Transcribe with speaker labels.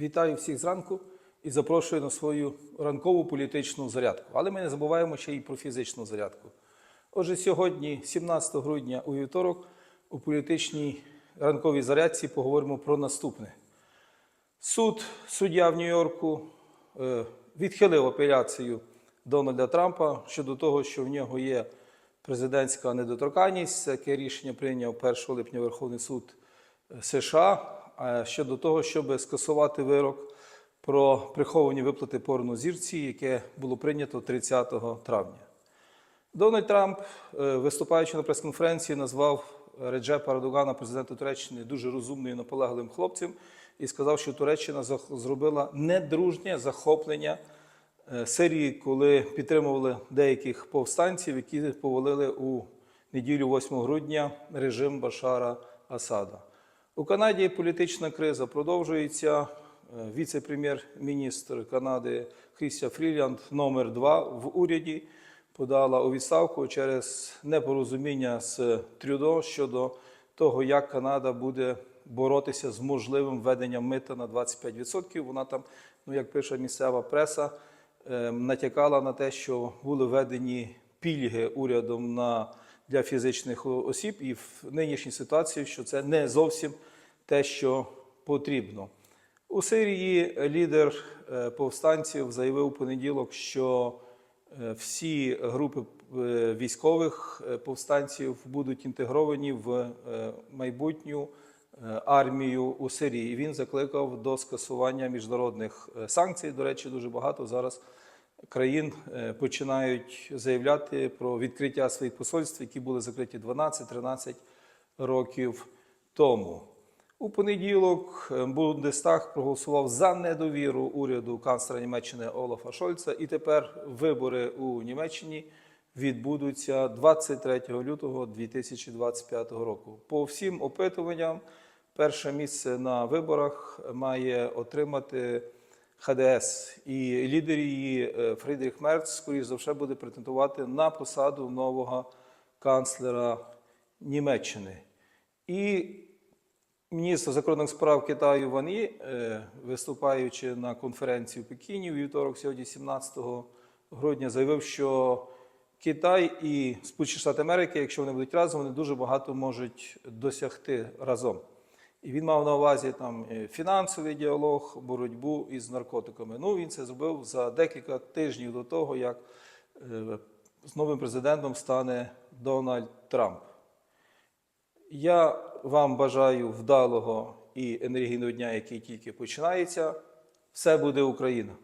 Speaker 1: Вітаю всіх зранку і запрошую на свою ранкову політичну зарядку. Але ми не забуваємо ще й про фізичну зарядку. Отже, сьогодні, 17 грудня у вівторок, у політичній ранковій зарядці поговоримо про наступне. Суд, суддя в Нью-Йорку е, відхилив апеляцію Дональда Трампа щодо того, що в нього є президентська недоторканність. Таке рішення прийняв 1 липня Верховний суд е, США щодо того, щоб скасувати вирок про приховані виплати порнозірці, яке було прийнято 30 травня. Дональд Трамп, е, виступаючи на прес-конференції, назвав Реджепа Радугана, президента Туреччини, дуже розумним і наполегливим хлопцем, і сказав, що Туреччина зробила недружнє захоплення е, Сирії, коли підтримували деяких повстанців, які повалили у неділю 8 грудня режим Башара Асада. У Канаді політична криза продовжується. Е, Віце-прем'єр-міністр Канади Хрістя Фрілянд номер 2 в уряді подала у відставку через непорозуміння з Трюдо щодо того, як Канада буде боротися з можливим введенням мита на 25%. Вона там, ну як пише місцева преса, е, натякала на те, що були введені пільги урядом на для фізичних осіб, і в нинішній ситуації, що це не зовсім те, що потрібно. У Сирії лідер е, повстанців заявив у понеділок, що е, всі групи е, військових повстанців будуть інтегровані в майбутню армію у Сирії. І він закликав до скасування міжнародних санкцій. До речі, дуже багато зараз країн е, починають заявляти про відкриття своїх посольств, які були закриті 12-13 років тому. У понеділок е, Бундестаг проголосував за недовіру уряду канцлера Німеччини Олафа Шольца, і тепер вибори у Німеччині відбудуться 23 лютого 2025 року. По всім опитуванням, перше місце на виборах має отримати ХДС, і лідер її е, Фрідріх Мерц, скоріш за все, буде претендувати на посаду нового канцлера Німеччини. І Міністр закордонних справ Китаю Ван Є, е, виступаючи на конференції в Пекіні у вівторок, сьогодні, 17 грудня, заявив, що Китай і Сполучені Штати Америки, якщо вони будуть разом, вони дуже багато можуть досягти разом. І він мав на увазі там е, фінансовий діалог, боротьбу із наркотиками. Ну, він це зробив за декілька тижнів до того, як е, з новим президентом стане Дональд Трамп. Я вам бажаю вдалого і енергійного дня, який тільки починається. Все буде Україна!